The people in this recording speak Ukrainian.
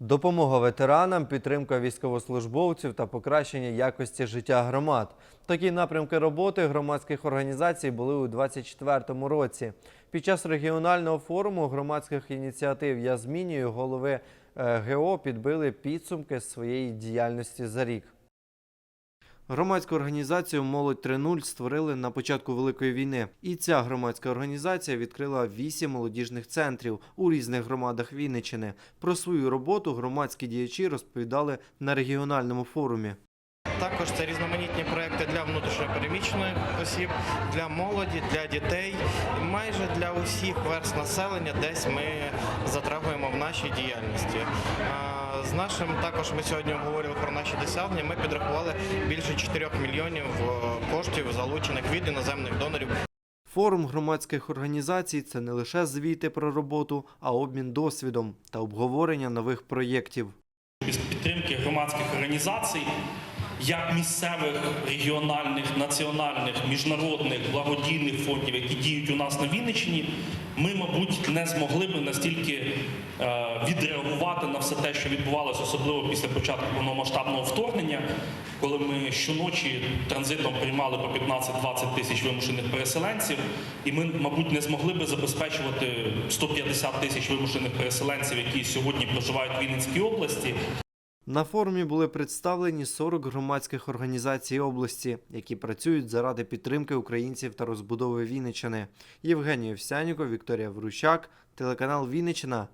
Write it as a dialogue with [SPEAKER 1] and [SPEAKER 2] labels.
[SPEAKER 1] Допомога ветеранам, підтримка військовослужбовців та покращення якості життя громад. Такі напрямки роботи громадських організацій були у 2024 році. Під час регіонального форуму громадських ініціатив Я змінюю голови е, ГО підбили підсумки своєї діяльності за рік. Громадську організацію Молодь 3.0 створили на початку Великої війни. І ця громадська організація відкрила вісім молодіжних центрів у різних громадах Вінниччини. Про свою роботу громадські діячі розповідали на регіональному форумі.
[SPEAKER 2] Також це різноманітні проекти для внутрішньопереміщених осіб, для молоді, для дітей, майже для усіх верст населення десь ми затрагуємо в нашій діяльності. Нашим також ми сьогодні обговорювали про наші досягнення. Ми підрахували більше 4 мільйонів е, коштів, залучених від іноземних донорів.
[SPEAKER 1] Форум громадських організацій це не лише звіти про роботу, а обмін досвідом та обговорення нових проєктів.
[SPEAKER 3] без підтримки громадських організацій, як місцевих, регіональних, національних, міжнародних благодійних фондів, які діють у нас на Вінниччині, ми, мабуть, не змогли би настільки е, відреагувати на все що відбувалося, особливо після початку повномасштабного вторгнення, коли ми щоночі транзитом приймали по 15-20 тисяч вимушених переселенців, і ми, мабуть, не змогли би забезпечувати 150 тисяч вимушених переселенців, які сьогодні проживають в Вінницькій області.
[SPEAKER 1] На форумі були представлені 40 громадських організацій області, які працюють заради підтримки українців та розбудови Вінниччини. Євгеній Овсяніков, Вікторія Врущак, телеканал Вінниччина,